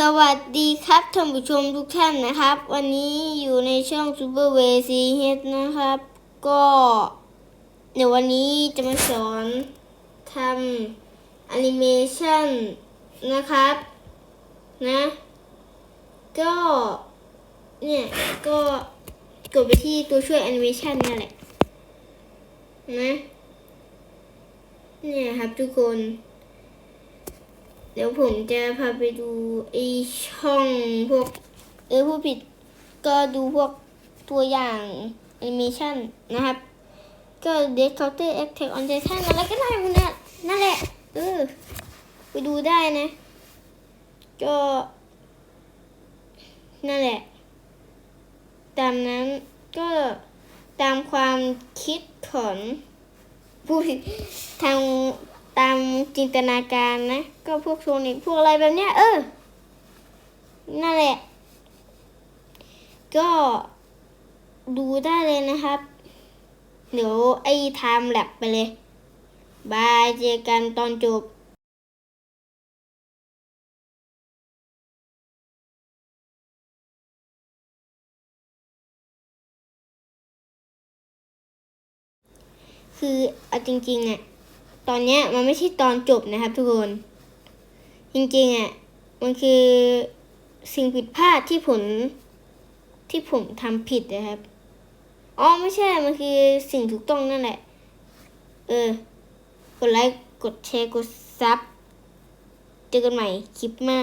สวัสดีครับท่านผู้ชมทุกท่านนะครับ วันนี้อยู่ในช่อง Super w a y C H นะครับ ก็เดี๋ยววันนี้จะมาสอนทำแอนิเมชันนะครับนะ ก็เนี่ยก็กดไปที่ตัวช่วยแอนิเมชันนั่นแหละนะเนี่ยครับทุกคน เดี๋ยวผมจะพาไปดูไอช่องพวก เออผู้ผิดก็ดูพวกตัวอย่างแอนิเมชันนะครับ ก็เดสเคาน์เตอร์แอคแท็กออนไททันอะไรก็ได้พวกนั้นนั่นแหละ เออ ไปดูได้นะ ก็ นั่นแหละ ตามนั้นก็ตามความคิดของผู้ผิดทาง ตามจินตนาการนะ ก็พวกโซนิกพวกอะไรแบบเนี้ย เออ นั่นแหละ ก็ดูได้เลยนะครับ เดี๋ยวไอ้ไทม์แลบไปเลย บายเจอกันตอนจบคือเอาจริงๆอะ ตอนเนี้ยมันไม่ใช่ตอนจบนะครับทุกคน จริงๆอะมันคือสิ่งผิดพลาดที่ผลที่ผมทำผิดนะครับอ๋อไม่ใช่ มันคือสิ่งถูกต้องนั่นแหละ เออ กดไลค์ กดแชร์ กดซับ เจอกันใหม่คลิปหน้า